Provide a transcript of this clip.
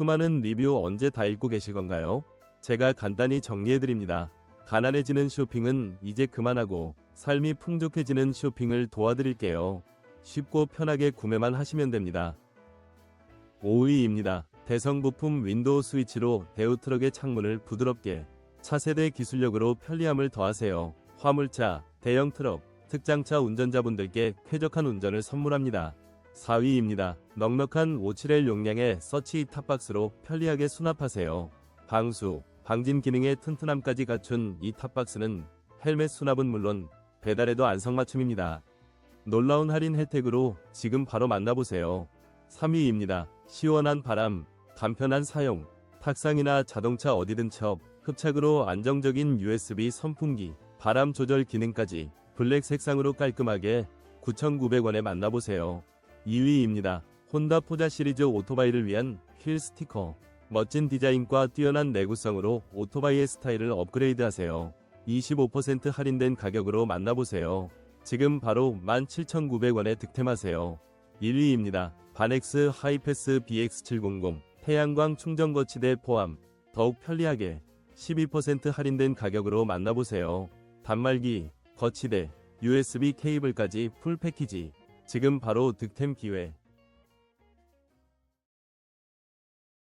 수많은 리뷰 언제 다 읽고 계실 건가요? 제가 간단히 정리해드립니다. 가난해지는 쇼핑은 이제 그만하고 삶이 풍족해지는 쇼핑을 도와드릴게요. 쉽고 편하게 구매만 하시면 됩니다. 5위입니다. 대성 부품 윈도우 스위치로 대우 트럭의 창문을 부드럽게 차세대 기술력으로 편리함을 더하세요. 화물차, 대형 트럭, 특장차 운전자분들께 쾌적한 운전을 선물합니다. 4위입니다. 넉넉한 57L 용량의 서치 탑박스로 편리하게 수납하세요. 방수, 방진 기능의 튼튼함까지 갖춘 이 탑박스는 헬멧 수납은 물론 배달에도 안성맞춤입니다. 놀라운 할인 혜택으로 지금 바로 만나보세요. 3위입니다. 시원한 바람, 간편한 사용, 탁상이나 자동차 어디든 첩, 흡착으로 안정적인 USB 선풍기, 바람 조절 기능까지 블랙 색상으로 깔끔하게 9,900원에 만나보세요. 2위입니다. 혼다 포자 시리즈 오토바이를 위한 휠 스티커. 멋진 디자인과 뛰어난 내구성으로 오토바이의 스타일을 업그레이드 하세요. 25% 할인된 가격으로 만나보세요. 지금 바로 17,900원에 득템하세요. 1위입니다. 바넥스 하이패스 BX700 태양광 충전 거치대 포함 더욱 편리하게 12% 할인된 가격으로 만나보세요. 단말기, 거치대, USB 케이블까지 풀 패키지. 지금 바로 득템 기회.